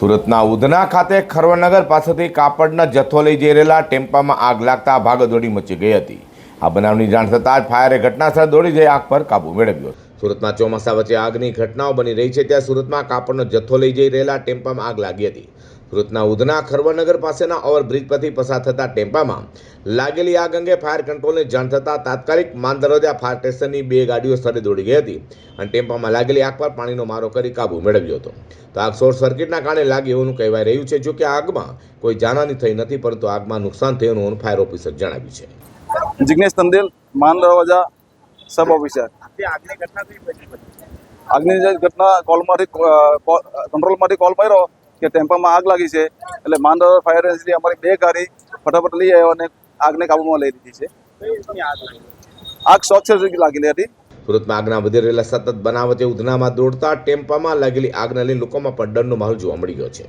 સુરતના ઉધના ખાતે ખરવનગર પાસેથી કાપડના જથ્થો લઈ જઈ રહેલા ટેમ્પામાં આગ લાગતા ભાગદોડી મચી ગઈ હતી. આ બનાવની જાણ થતાં જ ફાયરે ઘટનાસ્થળ દોડી જઈ આગ પર કાબુ મેળવ્યો. સુરતમાં ચોમાસા વચ્ચે આગની ઘટનાઓ બની રહી છે, ત્યાં સુરતમાં કાપડનો જથ્થો લઈ જઈ રહેલા ટેમ્પામાં આગ લાગી હતી. સુરતના ઉધના ખરવનગર પાસેના ઓવરબ્રિજ પરથી પસાર થતા ટેમ્પામાં લાગેલી આગ અંગે ફાયર કંટ્રોલને જાણ થતાં તાત્કાલિક માનદરોજા ફાયર સ્ટેશનની બે ગાડીઓ સ્થળે દોડી ગઈ હતી અને ટેમ્પામાં લાગેલી આગ પર પાણીનો મારો કરી કાબુ મેળવ્યો હતો. તો આગ શોર્ટ સર્કિટના કારણે લાગી હોવાનું કહેવાય રહ્યું છે જો કે આગમાં કોઈ જાનહાની થઈ નથી પરંતુ આગમાં નુકસાન થયું હોવાનું ફાયર ઓફિસર જણાવ્યું છે. જિગ્નેશ તંદેલ માન સબ ઓફિસર. આગની ઘટના કોલમાંથી કંટ્રોલમાંથી કોલ કર્યો કે ટેમ્પામાં આગ લાગી છે, એટલે માન ફાયર એજન્સી અમારી બે ગાડી ફટાફટ લઈ આવ્યો અને આગને કાબૂમાં લઈ લીધી છે. આગ સ્વચ્છ સર્કિટ લાગેલી હતી. સુરતમાં આગના વધી રહેલા સતત બનાવતે ઉધનામાં દોડતા ટેમ્પામાં લાગેલી આગને લઈને લોકોમાં પણ ડરનો માહોલ જોવા મળી ગયો છે.